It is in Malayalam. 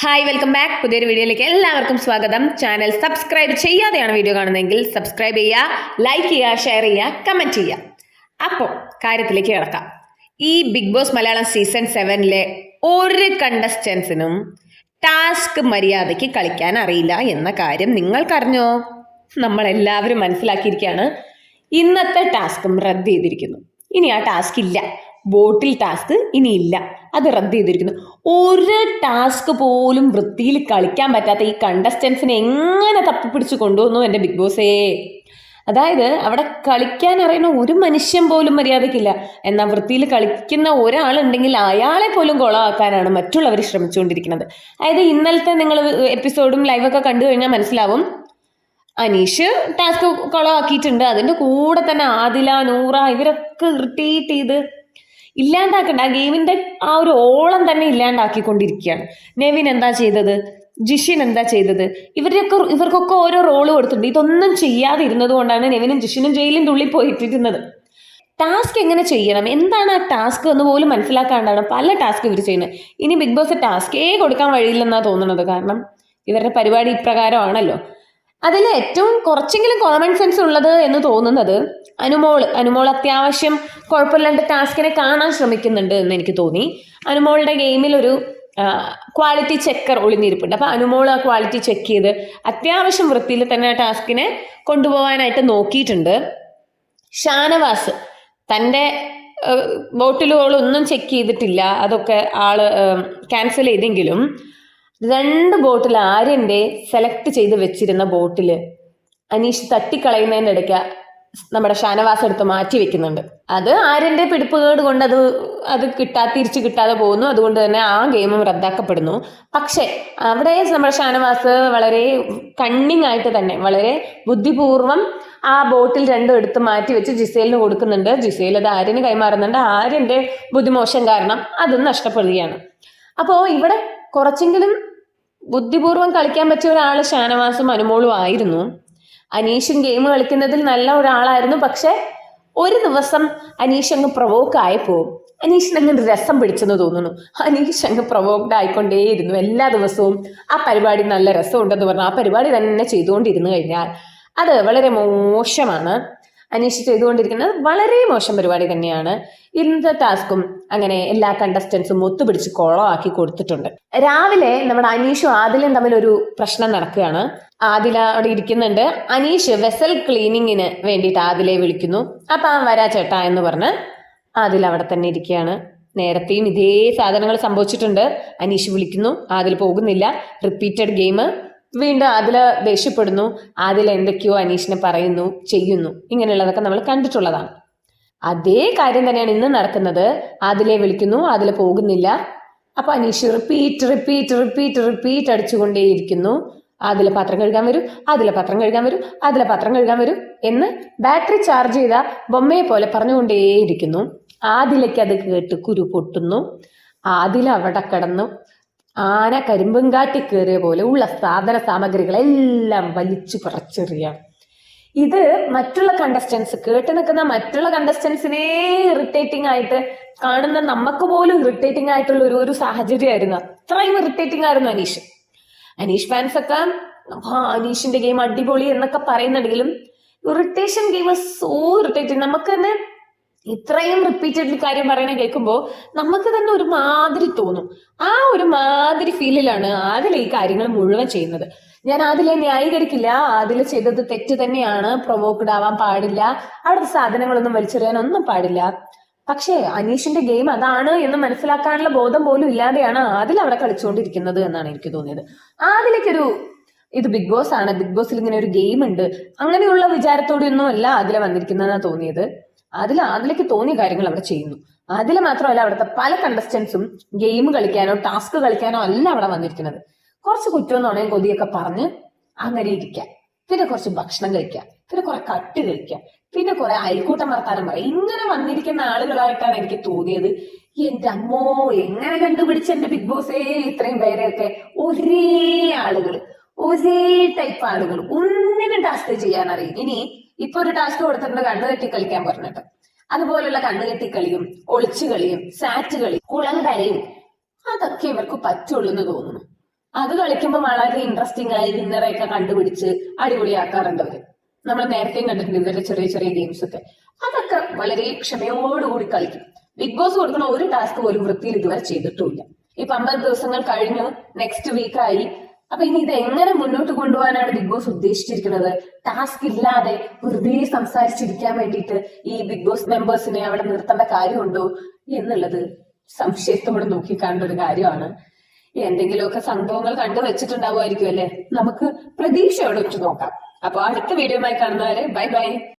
ഹായ് വെൽക്കം ബാക്ക് പുതിയൊരു വീഡിയോയിലേക്ക് എല്ലാവർക്കും സ്വാഗതം. ചാനൽ സബ്സ്ക്രൈബ് ചെയ്യാതെയാണ് വീഡിയോ കാണുന്നതെങ്കിൽ സബ്സ്ക്രൈബ് ചെയ്യുക ലൈക്ക് ചെയ്യുക ഷെയർ ചെയ്യുക കമന്റ് ചെയ്യുക. അപ്പോൾ കാര്യത്തിലേക്ക് കിടക്കാം. ഈ ബിഗ് ബോസ് മലയാളം സീസൺ സെവനിലെ ഒരു കണ്ടസ്റ്റൻസിനും ടാസ്ക് മര്യാദയ്ക്ക് കളിക്കാൻ അറിയില്ല എന്ന കാര്യം നിങ്ങൾക്കറിഞ്ഞോ? നമ്മളെല്ലാവരും മനസ്സിലാക്കിയിരിക്കുകയാണ്. ഇന്നത്തെ ടാസ്കും റദ്ദ് ചെയ്തിരിക്കുന്നു. ഇനി ആ ടാസ്ക് ഇല്ല. ബോട്ടിൽ ടാസ്ക് ഇനിയില്ല. അത് റദ്ദ് ചെയ്തിരിക്കുന്നു. ഒരു ടാസ്ക് പോലും വൃത്തിയിൽ കളിക്കാൻ പറ്റാത്ത ഈ കണ്ടസ്റ്റൻസിനെ എങ്ങനെ തപ്പിപ്പിടിച്ച് കൊണ്ടുവന്നു എന്റെ ബിഗ് ബോസേ? അതായത് അവിടെ കളിക്കാൻ അറിയുന്ന ഒരു മനുഷ്യൻ പോലും മര്യാദക്കില്ല എന്നാൽ വൃത്തിയിൽ കളിക്കുന്ന ഒരാളുണ്ടെങ്കിൽ അയാളെ പോലും കൊളമാക്കാനാണ് മറ്റുള്ളവർ ശ്രമിച്ചുകൊണ്ടിരിക്കുന്നത്. അതായത് ഇന്നലത്തെ നിങ്ങൾ എപ്പിസോഡും ലൈവൊക്കെ കണ്ടു കഴിഞ്ഞാൽ മനസ്സിലാവും. അനീഷ് ടാസ്ക് കൊളമാക്കിയിട്ടുണ്ട് അതിന്റെ കൂടെ തന്നെ ആദില നൂറ ഇവരൊക്കെ ഇറിറ്റേറ്റ് ചെയ്ത് ഇല്ലാണ്ടാക്കണ്ട. ആ ഗെയിമിന്റെ ആ ഒരു ഓളം തന്നെ ഇല്ലാണ്ടാക്കിക്കൊണ്ടിരിക്കുകയാണ്. നെവിൻ എന്താ ചെയ്തത്? ജിഷിൻ എന്താ ചെയ്തത്? ഇവരൊക്കെ ഇവർക്കൊക്കെ ഓരോ റോൾ കൊടുത്തിട്ടുണ്ട്. ഇതൊന്നും ചെയ്യാതെ ഇരുന്നത് കൊണ്ടാണ് നെവിനും ജിഷിനും ജയിലും തുള്ളി പോയിട്ടിരുന്നത്. ടാസ്ക് എങ്ങനെ ചെയ്യണം? എന്താണ് ആ ടാസ്ക് എന്ന് പോലും മനസ്സിലാക്കാണ്ടാണ് പല ടാസ്ക് ഇവർ ചെയ്യുന്നത്. ഇനി ബിഗ് ബോസ് ടാസ്കേ കൊടുക്കാൻ വഴിയില്ലെന്നാണ് തോന്നുന്നത് കാരണം ഇവരുടെ പരിപാടി ഇപ്രകാരമാണല്ലോ. അതിൽ ഏറ്റവും കുറച്ചെങ്കിലും കോമൺ സെൻസ് ഉള്ളത് എന്ന് തോന്നുന്നത് അനുമോൾ. അനുമോൾ അത്യാവശ്യം കുഴപ്പമില്ലാണ്ട് ടാസ്കിനെ കാണാൻ ശ്രമിക്കുന്നുണ്ട് എന്ന് എനിക്ക് തോന്നി. അനുമോളുടെ ഗെയിമിൽ ഒരു ക്വാളിറ്റി ചെക്കർ ഒളിഞ്ഞിരിപ്പുണ്ട്. അപ്പോൾ അനുമോൾ ആ ക്വാളിറ്റി ചെക്ക് ചെയ്ത് അത്യാവശ്യം വൃത്തിയിൽ തന്നെ ആ ടാസ്കിനെ കൊണ്ടുപോകാനായിട്ട് നോക്കിയിട്ടുണ്ട്. ഷാനവാസ് തന്റെ ബോട്ടിലുകളൊന്നും ചെക്ക് ചെയ്തിട്ടില്ല. അതൊക്കെ ആൾ ക്യാൻസൽ ചെയ്തെങ്കിലും രണ്ട് ബോട്ടിൽ ആര്യന്റെ സെലക്ട് ചെയ്ത് വെച്ചിരുന്ന ബോട്ടിൽ അനീഷ് തട്ടിക്കളയുന്നതിന്റെ ഇടയ്ക്ക് നമ്മുടെ ഷാനവാസ് എടുത്ത് മാറ്റി വെക്കുന്നുണ്ട്. അത് ആര്യന്റെ പിടിപ്പുകേട് കൊണ്ട് അത് അത് കിട്ടാ തിരിച്ചു കിട്ടാതെ പോകുന്നു. അതുകൊണ്ട് തന്നെ ആ ഗെയിമും റദ്ദാക്കപ്പെടുന്നു. പക്ഷെ അവിടെ നമ്മുടെ ഷാനവാസ് വളരെ കണ്ണിങ് ആയിട്ട് തന്നെ വളരെ ബുദ്ധിപൂർവം ആ ബോട്ടിൽ രണ്ടും എടുത്ത് മാറ്റി വെച്ച് ജിസേലിന് കൊടുക്കുന്നുണ്ട്. ജിസേൽ അത് ആര്യന് കൈമാറുന്നുണ്ട്. ആര്യന്റെ ബുദ്ധിമോശം കാരണം അതും നഷ്ടപ്പെടുകയാണ്. അപ്പോൾ ഇവിടെ കുറച്ചെങ്കിലും ബുദ്ധിപൂർവം കളിക്കാൻ പറ്റിയ ഒരാൾ ഷാനവാസും അനുമോളും ആയിരുന്നു. അനീഷും ഗെയിം കളിക്കുന്നതിൽ നല്ല ഒരാളായിരുന്നു. പക്ഷെ ഒരു ദിവസം അനീഷ് അങ്ങ് പ്രൊവോക്ക് ആയപ്പോൾ അനീഷിന് അങ്ങ് രസം പിടിച്ചെന്ന് തോന്നുന്നു. അനീഷ് അങ്ങ് പ്രൊവോക്ഡ് ആയിക്കൊണ്ടേയിരുന്നു എല്ലാ ദിവസവും. ആ പരിപാടി നല്ല രസമുണ്ടെന്ന് പറഞ്ഞു ആ പരിപാടി തന്നെ ചെയ്തുകൊണ്ടിരുന്നു കഴിഞ്ഞാൽ അത് വളരെ മോശമാണ്. അനീഷ് ചെയ്തുകൊണ്ടിരിക്കുന്നത് വളരെ മോശം പരിപാടി തന്നെയാണ്. ഇന്നത്തെ ടാസ്കും അങ്ങനെ എല്ലാ കണ്ടസ്റ്റൻസും ഒത്തുപിടിച്ച് കുളമാക്കി കൊടുത്തിട്ടുണ്ട്. രാവിലെ നമ്മുടെ അനീഷും ആദിലും തമ്മിൽ ഒരു പ്രശ്നം നടക്കുകയാണ്. ആദില അവിടെ ഇരിക്കുന്നുണ്ട്. അനീഷ് വെസൽ ക്ലീനിങ്ങിന് വേണ്ടിയിട്ട് ആദിലെ വിളിക്കുന്നു. അപ്പം ആ വരാ ചേട്ടാ എന്ന് പറഞ്ഞ് ആദിൽ അവിടെ തന്നെ ഇരിക്കുകയാണ്. നേരത്തെയും ഇതേ സാധനങ്ങൾ സംഭവിച്ചിട്ടുണ്ട്. അനീഷ് വിളിക്കുന്നു. ആദിൽ പോകുന്നില്ല. റിപ്പീറ്റഡ് ഗെയിം വീണ്ടും അതിൽ ദേഷ്യപ്പെടുന്നു. അതിൽ എന്തൊക്കെയോ അനീഷിനെ പറയുന്നു ചെയ്യുന്നു. ഇങ്ങനെയുള്ളതൊക്കെ നമ്മൾ കണ്ടിട്ടുള്ളതാണ്. അതേ കാര്യം തന്നെയാണ് ഇന്ന് നടക്കുന്നത്. അതിലെ വിളിക്കുന്നു അതിൽ പോകുന്നില്ല. അപ്പൊ Aneesh repeat repeat repeat repeat അടിച്ചുകൊണ്ടേയിരിക്കുന്നു. അതിലെ പത്രം കഴുകാൻ വരും അതിലെ പത്രം കഴുകാൻ വരും അതിലെ പത്രം കഴുകാൻ വരും എന്ന് ബാറ്ററി ചാർജ് ചെയ്ത ബൊമ്മയെ പോലെ പറഞ്ഞുകൊണ്ടേയിരിക്കുന്നു. ആദിലേക്ക് അത് കേട്ട് കുരു പൊട്ടുന്നു. ആദിൽ അവിടെ കിടന്നു ആന കരിമ്പും കാട്ടി കയറിയ പോലെ ഉള്ള സാധന സാമഗ്രികളെല്ലാം വലിച്ചു പറിച്ചെറിയാണ് ഇത് മറ്റുള്ള കണ്ടസ്റ്റൻസ് കേട്ട് നിൽക്കുന്ന മറ്റുള്ള കണ്ടസ്റ്റൻസിനെ ഇറിറ്റേറ്റിംഗ് ആയിട്ട് കാണുന്ന നമുക്ക് പോലും ഇറിറ്റേറ്റിംഗ് ആയിട്ടുള്ള ഒരു ഒരു സാഹചര്യമായിരുന്നു. അത്രയും ഇറിറ്റേറ്റിംഗ് ആയിരുന്നു അനീഷ്. അനീഷ് ഫാൻസ് ഒക്കെ അനീഷിന്റെ ഗെയിം അടിപൊളി എന്നൊക്കെ പറയുന്നുണ്ടെങ്കിലും ഇറിറ്റേഷൻ ഗെയിം സോ ഇറിറ്റേറ്റിംഗ് നമുക്ക് തന്നെ ഇത്രയും റിപ്പീറ്റഡ്ലി കാര്യം പറയണ കേൾക്കുമ്പോൾ നമുക്ക് തന്നെ ഒരു മാതിരി തോന്നും. ആ ഒരു മാതിരി ഫീലിലാണ് ആദിൽ ഈ കാര്യങ്ങൾ മുഴുവൻ ചെയ്യുന്നത്. ഞാൻ അതിലെ ന്യായീകരിക്കില്ല. ആദില ചെയ്തത് തെറ്റ് തന്നെയാണ്. പ്രൊവോക്ഡ് ആവാൻ പാടില്ല. അവിടുത്തെ സാധനങ്ങളൊന്നും വലിച്ചെറിയാൻ ഒന്നും പാടില്ല. പക്ഷേ അനീഷിന്റെ ഗെയിം അതാണ് എന്ന് മനസ്സിലാക്കാനുള്ള ബോധം പോലും ഇല്ലാതെയാണ് ആദിൽ അവിടെ കളിച്ചുകൊണ്ടിരിക്കുന്നത് എന്നാണ് എനിക്ക് തോന്നിയത്. ആദിലേക്കൊരു ഇത് ബിഗ് ബോസ് ആണ്. ബിഗ് ബോസിൽ ഇങ്ങനെ ഒരു ഗെയിം ഉണ്ട്. അങ്ങനെയുള്ള വിചാരത്തോടെയൊന്നും അല്ല അതിലെ വന്നിരിക്കുന്നതെന്നാണ് തോന്നിയത്. അതിൽ അതിലേക്ക് തോന്നിയ കാര്യങ്ങൾ അവിടെ ചെയ്യുന്നു. അതിൽ മാത്രമല്ല അവിടുത്തെ പല കണ്ടസ്റ്റൻസും ഗെയിം കളിക്കാനോ ടാസ്ക് കളിക്കാനോ അല്ല അവിടെ വന്നിരിക്കുന്നത്. കുറച്ച് കുറ്റവും നുണയും കൊതിയൊക്കെ പറഞ്ഞ് അങ്ങനെ ഇരിക്കാം. പിന്നെ കുറച്ച് ഭക്ഷണം കഴിക്കാം. പിന്നെ കുറെ കട്ട് കഴിക്കാം. പിന്നെ കുറെ അയൽക്കൂട്ടം വർത്താനം പറയാം ഇങ്ങനെ വന്നിരിക്കുന്ന ആളുകളായിട്ടാണ് എനിക്ക് തോന്നിയത്. എന്റെ അമ്മോ എങ്ങനെ കണ്ടുപിടിച്ച എന്റെ ബിഗ് ബോസേ ഇത്രയും പേരെയൊക്കെ ഒരേ ആളുകൾ ഒരേ ടൈപ്പ് ആളുകൾ ഒന്നിനും ടാസ്ക് ചെയ്യാൻ അറിയും ഇനി ഇപ്പൊ ഒരു ടാസ്ക് കൊടുത്തിട്ടുണ്ട് കണ്ണു കെട്ടി കളിക്കാൻ പറഞ്ഞിട്ട്. അതുപോലുള്ള കണ്ണു കെട്ടി കളിയും ഒളിച്ചു കളിയും സാറ്റ് കുളം കരയും അതൊക്കെ ഇവർക്ക് പറ്റുള്ളൂ എന്ന് തോന്നുന്നു. അത് കളിക്കുമ്പോൾ വളരെ ഇൻട്രസ്റ്റിംഗ് ആയി വിന്നറെയൊക്കെ കണ്ടുപിടിച്ച് അടിപൊളിയാക്കാറുണ്ട് അവർ. നമ്മൾ നേരത്തെയും കണ്ടിട്ടുണ്ട് ഇവരുടെ ചെറിയ ചെറിയ ഗെയിംസ് ഒക്കെ. അതൊക്കെ വളരെ ക്ഷമയോടുകൂടി കളിക്കും. ബിഗ് ബോസ് കൊടുക്കുന്ന ഒരു ടാസ്ക് പോലും വൃത്തിയിൽ ഇതുവരെ ചെയ്തിട്ടുമില്ല. ഇപ്പൊ അമ്പത് ദിവസങ്ങൾ കഴിഞ്ഞു നെക്സ്റ്റ് വീക്കായി അപ്പൊ ഇനി ഇത് എങ്ങനെ മുന്നോട്ട് കൊണ്ടുപോകാനാണ് ബിഗ് ബോസ് ഉദ്ദേശിച്ചിരിക്കുന്നത്? ടാസ്ക് ഇല്ലാതെ വെറുതെ സംസാരിച്ചിരിക്കാൻ വേണ്ടിയിട്ട് ഈ ബിഗ് ബോസ് മെമ്പേഴ്സിനെ അവിടെ നിർത്തേണ്ട കാര്യമുണ്ടോ എന്നുള്ളത് സംശയത്തോടെ നോക്കിക്കാണ്ട ഒരു കാര്യമാണ്. എന്തെങ്കിലുമൊക്കെ സംഭവങ്ങൾ കണ്ടു വെച്ചിട്ടുണ്ടാവുമായിരിക്കും അല്ലെ? നമുക്ക് പ്രതീക്ഷയോടെ വെച്ച് നോക്കാം. അപ്പൊ അടുത്ത വീഡിയോയുമായി കാണുന്നവരെ ബൈ ബൈ.